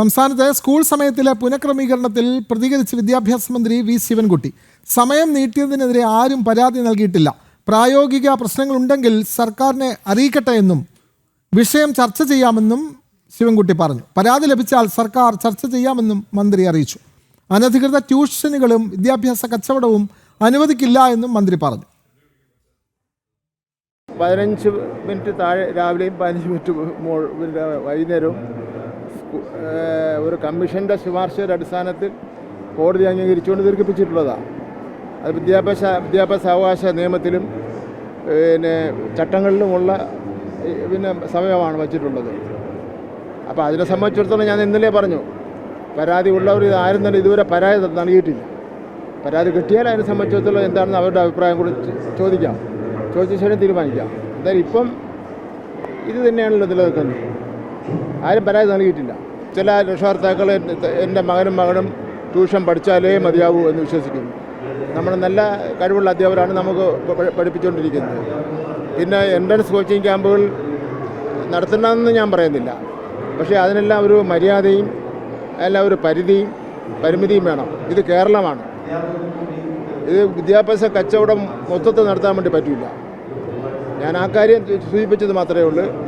സംസ്ഥാനത്തെ സ്കൂൾ സമയത്തിലെ പുനഃക്രമീകരണത്തിൽ പ്രതികരിച്ച് വിദ്യാഭ്യാസ മന്ത്രി വി ശിവൻകുട്ടി. സമയം നീട്ടിയതിനെതിരെ ആരും പരാതി നൽകിയിട്ടില്ല. പ്രായോഗിക പ്രശ്നങ്ങളുണ്ടെങ്കിൽ സർക്കാരിനെ അറിയിക്കട്ടെ എന്നും വിഷയം ചർച്ച ചെയ്യാമെന്നും ശിവൻകുട്ടി പറഞ്ഞു. പരാതി ലഭിച്ചാൽ സർക്കാർ ചർച്ച ചെയ്യാമെന്നും മന്ത്രി അറിയിച്ചു. അനധികൃത ട്യൂഷനുകളും വിദ്യാഭ്യാസ കച്ചവടവും അനുവദിക്കില്ല എന്നും മന്ത്രി പറഞ്ഞു. പതിനഞ്ച് മിനിറ്റ് താഴെ രാവിലെയും പതിനഞ്ച് മിനിറ്റ് വൈകുന്നേരവും ഒരു കമ്മീഷന്റെ ശുപാർശയുടെ അടിസ്ഥാനത്തിൽ കോടതി അംഗീകരിച്ചുകൊണ്ട് ദീർഘിപ്പിച്ചിട്ടുള്ളതാണ് അത് വിദ്യാഭ്യാസ വിദ്യാഭ്യാസ അവകാശ നിയമത്തിലും പിന്നെ ചട്ടങ്ങളിലുമുള്ള പിന്നെ സമയമാണ് വച്ചിട്ടുള്ളത്. അപ്പോൾ അതിനെ സംബന്ധിച്ചിടത്തോളം ഞാൻ ഇന്നലെ പറഞ്ഞു പരാതി ഉള്ളവർ ആരും തന്നെ ഇതുവരെ പരാതി നൽകിയിട്ടില്ല. പരാതി കിട്ടിയാൽ അതിനെ സംബന്ധിച്ചിടത്തോളം എന്താണെന്ന് അവരുടെ അഭിപ്രായം കൂടി ചോദിക്കാം. ചോദിച്ച ശേഷം തീരുമാനിക്കാം. എന്തായാലും ഇപ്പം ഇത് തന്നെയാണല്ലോ നിലനിൽക്കുന്നത്. ആരും പരാതി നൽകിയിട്ടില്ല. ചില രക്ഷകർത്താക്കൾ എന്റെ- മകനും മകനും ട്യൂഷൻ പഠിച്ചാലേ മതിയാവൂ എന്ന് വിശ്വസിക്കുന്നു. നമ്മൾ നല്ല കഴിവുള്ള അധ്യാപകരാണ് നമുക്ക് പഠിപ്പിച്ചുകൊണ്ടിരിക്കുന്നത്. പിന്നെ എൻട്രൻസ് കോച്ചിങ് ക്യാമ്പുകൾ നടത്തണമെന്ന് ഞാൻ പറയുന്നില്ല. പക്ഷേ അതിനെല്ലാം ഒരു മര്യാദയും എല്ലാം ഒരു പരിധിയും പരിമിതിയും വേണം. ഇത് കേരളമാണ്. ഇത് വിദ്യാഭ്യാസ കച്ചവടം മൊത്തത്തിൽ നടത്താൻ വേണ്ടി പറ്റില്ല. ഞാൻ ആ കാര്യം സൂചിപ്പിച്ചത് മാത്രമേ ഉള്ളൂ.